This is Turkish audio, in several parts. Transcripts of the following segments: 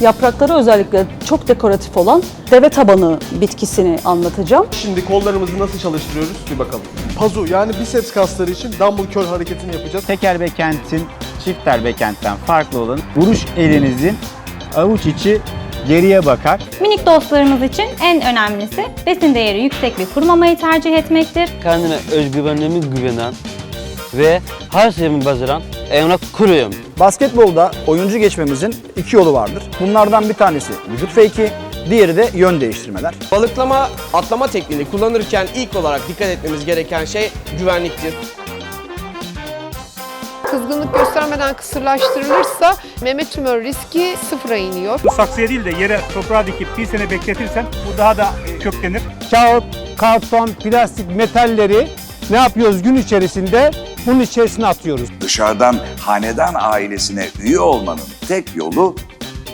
Yaprakları özellikle çok dekoratif olan deve tabanı bitkisini anlatacağım. Şimdi kollarımızı nasıl çalıştırıyoruz bir bakalım. Pazu yani biceps kasları için dumbbell curl hareketini yapacağız. Teker bekentin çift ter bekentten farklı olan vuruş elinizin avuç içi geriye bakar. Minik dostlarımız için en önemlisi besin değeri yüksek bir kurumamayı tercih etmektir. Kendine özgüvenli güvenen ve her şeyimi başaran Emrah Kuruyum. Basketbolda oyuncu geçmemizin iki yolu vardır. Bunlardan bir tanesi vücut fake'i, diğeri de yön değiştirmeler. Balıklama, atlama tekniğini kullanırken ilk olarak dikkat etmemiz gereken şey güvenliktir. Kızgınlık göstermeden kısırlaştırılırsa meme tümör riski sıfıra iniyor. Saksıya değil de yere toprağa dikip bir sene bekletirsen bu daha da e, köklenir. Kağıt, karton, plastik metalleri ne yapıyoruz gün içerisinde? Bunun içerisine atıyoruz. Dışarıdan hanedan ailesine üye olmanın tek yolu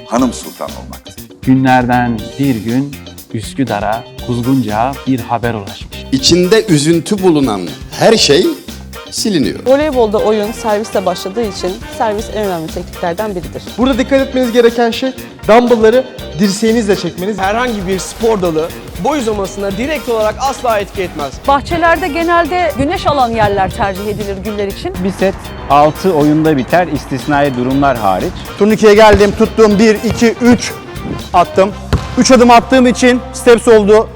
hanım sultan olmaktır. Günlerden bir gün Üsküdar'a, Kuzguncuğa bir haber ulaşmış. İçinde üzüntü bulunan her şey siliniyor. Voleybolda oyun servisle başladığı için servis en önemli tekniklerden biridir. Burada dikkat etmeniz gereken şey dumbbellları dirseğinizle çekmeniz. Herhangi bir spor dalı boy uzamasına direkt olarak asla etki etmez. Bahçelerde genelde güneş alan yerler tercih edilir güller için. Bir set 6 oyunda biter istisnai durumlar hariç. Turnikeye geldim, tuttum. 1, 2, 3 attım. 3 adım attığım için steps oldu.